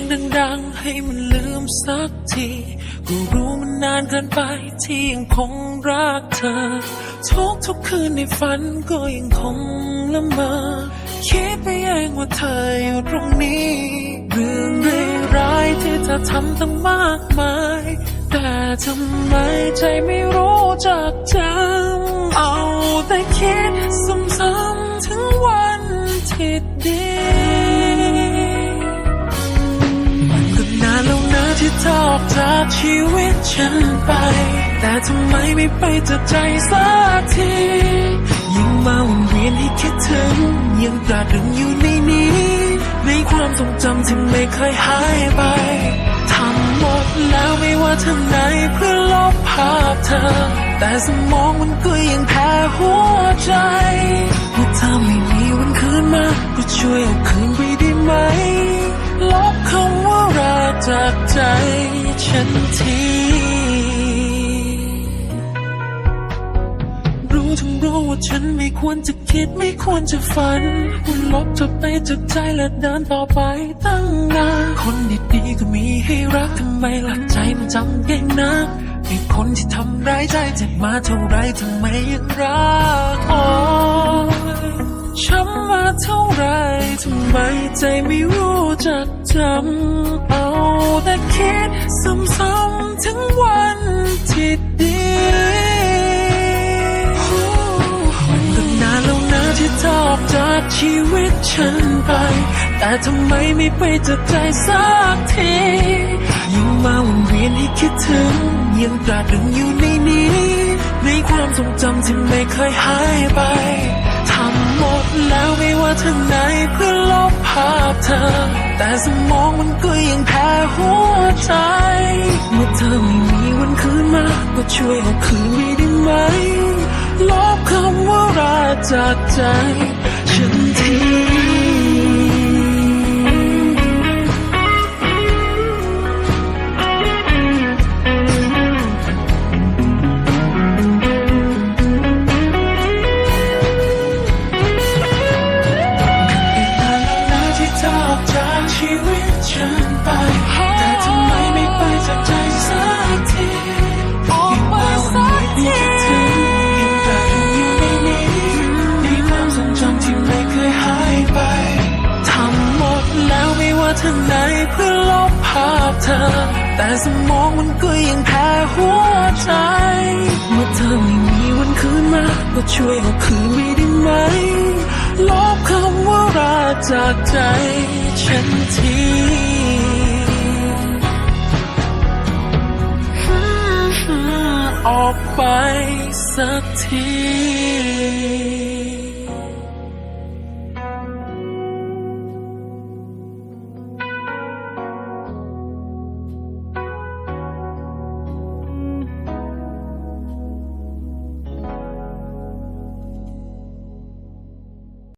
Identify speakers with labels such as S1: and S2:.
S1: งดังๆ ให้มันลืมสักที ก็รู้มันนานเกินไปที่ยังคงรักเธอ ทุกทุกคืนในฝันก็ยังคงละเมอ คิดไปเองว่าเธออยู่ตรงนี้ เรื่องร้ายๆที่เธอทำตั้งมากมาย แต่ทำไมใจไม่รู้จักจำเอาแต่คิดซ้ำๆถึงวันที่ดี ชีวิตฉันไป แต่ทำไมไม่ไปจากใจสักที ยิ่งมาวนเวียนให้คิดถึง ยังตราตรึงอยู่ในนี้ ในความทรงจำที่ไม่เคยหายไปทำหมดแล้วไม่ว่าทางไหนเพื่อลบภาพเธอ แต่สมองมันก็ยังแพ้หัวใจว่าถ้าไม่มีวันคืนมาก็ช่วยเอาคืนไปได้ไหม ลบคำว่ารักจากใจ ฉันทีรู้ทั้งรู้ว่าฉันไม่ควรจะคิดไม่ควรจะฝันว่าลบเธอไปจากใจและเดินต่อไปตั้งนานคนดีๆก็มีให้รักทำไมหลักใจมันจำเก่งนักไอ้คนที่ทำร้ายใจเจ็บมาเท่าไรทำไมยังรักอ๋อ ช้ำมาเท่าไรทำไมใจไม่รู้จักจำเอาแต่คิดซ้ำๆถึงวันที่ดีมันก็นานแล้วนะที่เธอออกจากชีวิตฉันไป แต่ทำไมไม่ไปจากใจสักทียิ่งมาวนเวียนให้คิดถึง ยังตราตรึงอยู่ในนี้ ในความทรงจำที่ไม่เคยหายไป ว่าทางไหนเพื่อลบภาพเธอ แต่สมองมันก็ยังแพ้หัวใจ เมื่อเธอไม่มีวันคืนมา ก็ช่วยเอาคืนไม่ได้ไหม ลบคำว่าราจากใจ ฉันที วินไป แต่ทำไมไม่ไปจากใจสักทีออกไปสักทีคิดถึงยังแต่อยู่ในนี้ในความทรงจำที่ไม่เคยหายไปทำหมดแล้วไม่ว่าทางไหนเพื่อลบภาพเธอ แต่สมองมันก็ยังแพ้หัวใจเมื่อเธอไม่มีวันคืนมาก็ช่วยเอาคืนไม่ได้ไหมลบคำว่ารักจากใจฉันที ออกไปสักที